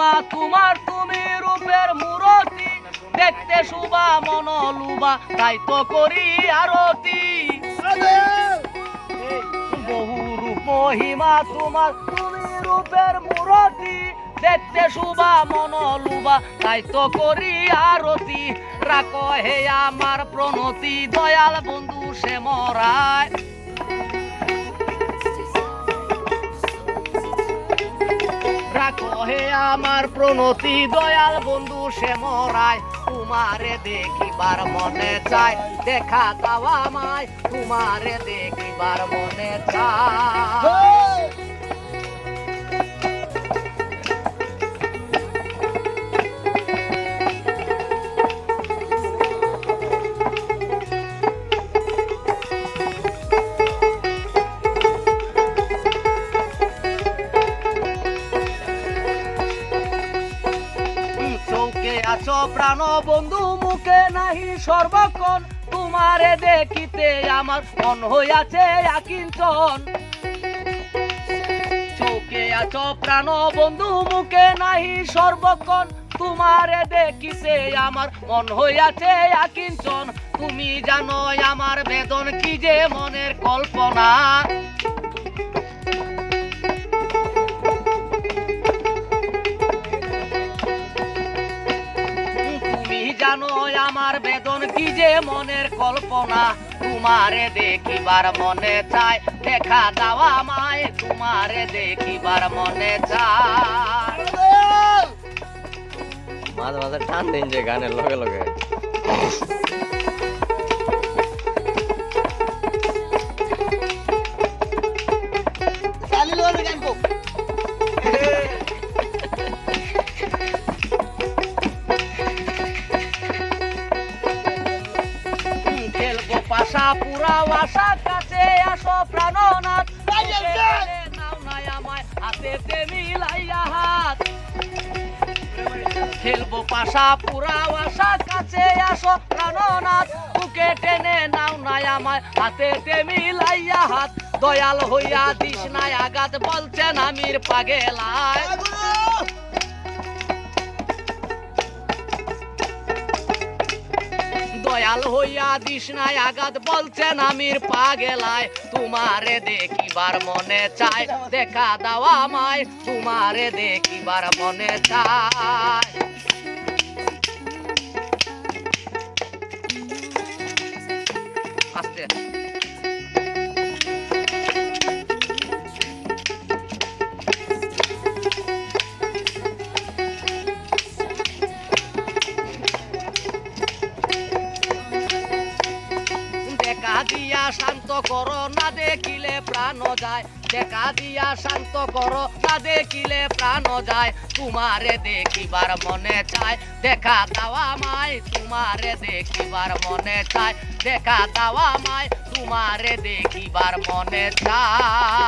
মহিমা তোমার তুমি রূপের মূরতি, দেখতে শুভা মন লুবা তাই তো করি আরতি। বহু রূপ, মহিমা তোমার, তুমি রূপের মূরতি, দেখতে শুভা মন লুবা তাই তো করি আরতি। রাখ হে আমার প্রণতি, দয়াল বন্ধু সে মরায়। রাখো হে আমার প্রণতি দয়াল বন্ধু সে মরায়, তোমারে দেখিবার মনে চায়। দেখা দাও মায় তোমারে দেখিবার মনে চায়। আছো প্রাণ বন্ধু, মুখে নাহি সর্বক্ষণ। তোমারে দেখিতে আমার মন হইয়াছে আকিঞ্চন চৌকে আছো প্রাণ বন্ধু, মুখে নাহি সর্বক্ষণ। তোমারে দেখিতে আমার মন হইয়াছে আকিঞ্চন তুমি জানো আমার বেদন কি যে মনের কল্পনা। জানো আমার বেদন কি যে মনের কল্পনা। তোমারে দেখিবার মনে চায়, দেখা দাওয়া মায় তোমারে দেখিবার মনে চায়। মাঝে মাঝে টান দিন যে গানের লগে লগে। খেলব পাশা পুরা আশা কাছে আসো প্রাণনাথ। নাও নাই আমায় হাতে মিলাইয়া হাত। খেলব পাশা পুরা আশা কাছে আসো প্রাণনাথ। বুকে টেনে নাও নাই আমায় হাতে মিলাইয়া হাত। দয়াল হইয়া দিস নাই আঘাত বলছেন আমির পাগেলায়। দয়াল হইয়া দিস নাই আঘাত বলছেন আমির পাগেলায়। তোমারে দেখিবার মনে চায়, দেখা দাও আমায়, তোমারে দেখিবার মনে চায়। আস্তে। দিয়া শান্ত করো, না দেখিলে প্রাণ যায়। দেখা দিয়া শান্ত করো, না দেখিলে প্রাণ যায়। তোমারে দেখিবার মনে চায়, দেখা দাওয়া মাই তোমারে দেখিবার মনে চায়, দেখা দাওয়া মাই তোমারে দেখিবার মনে চায়।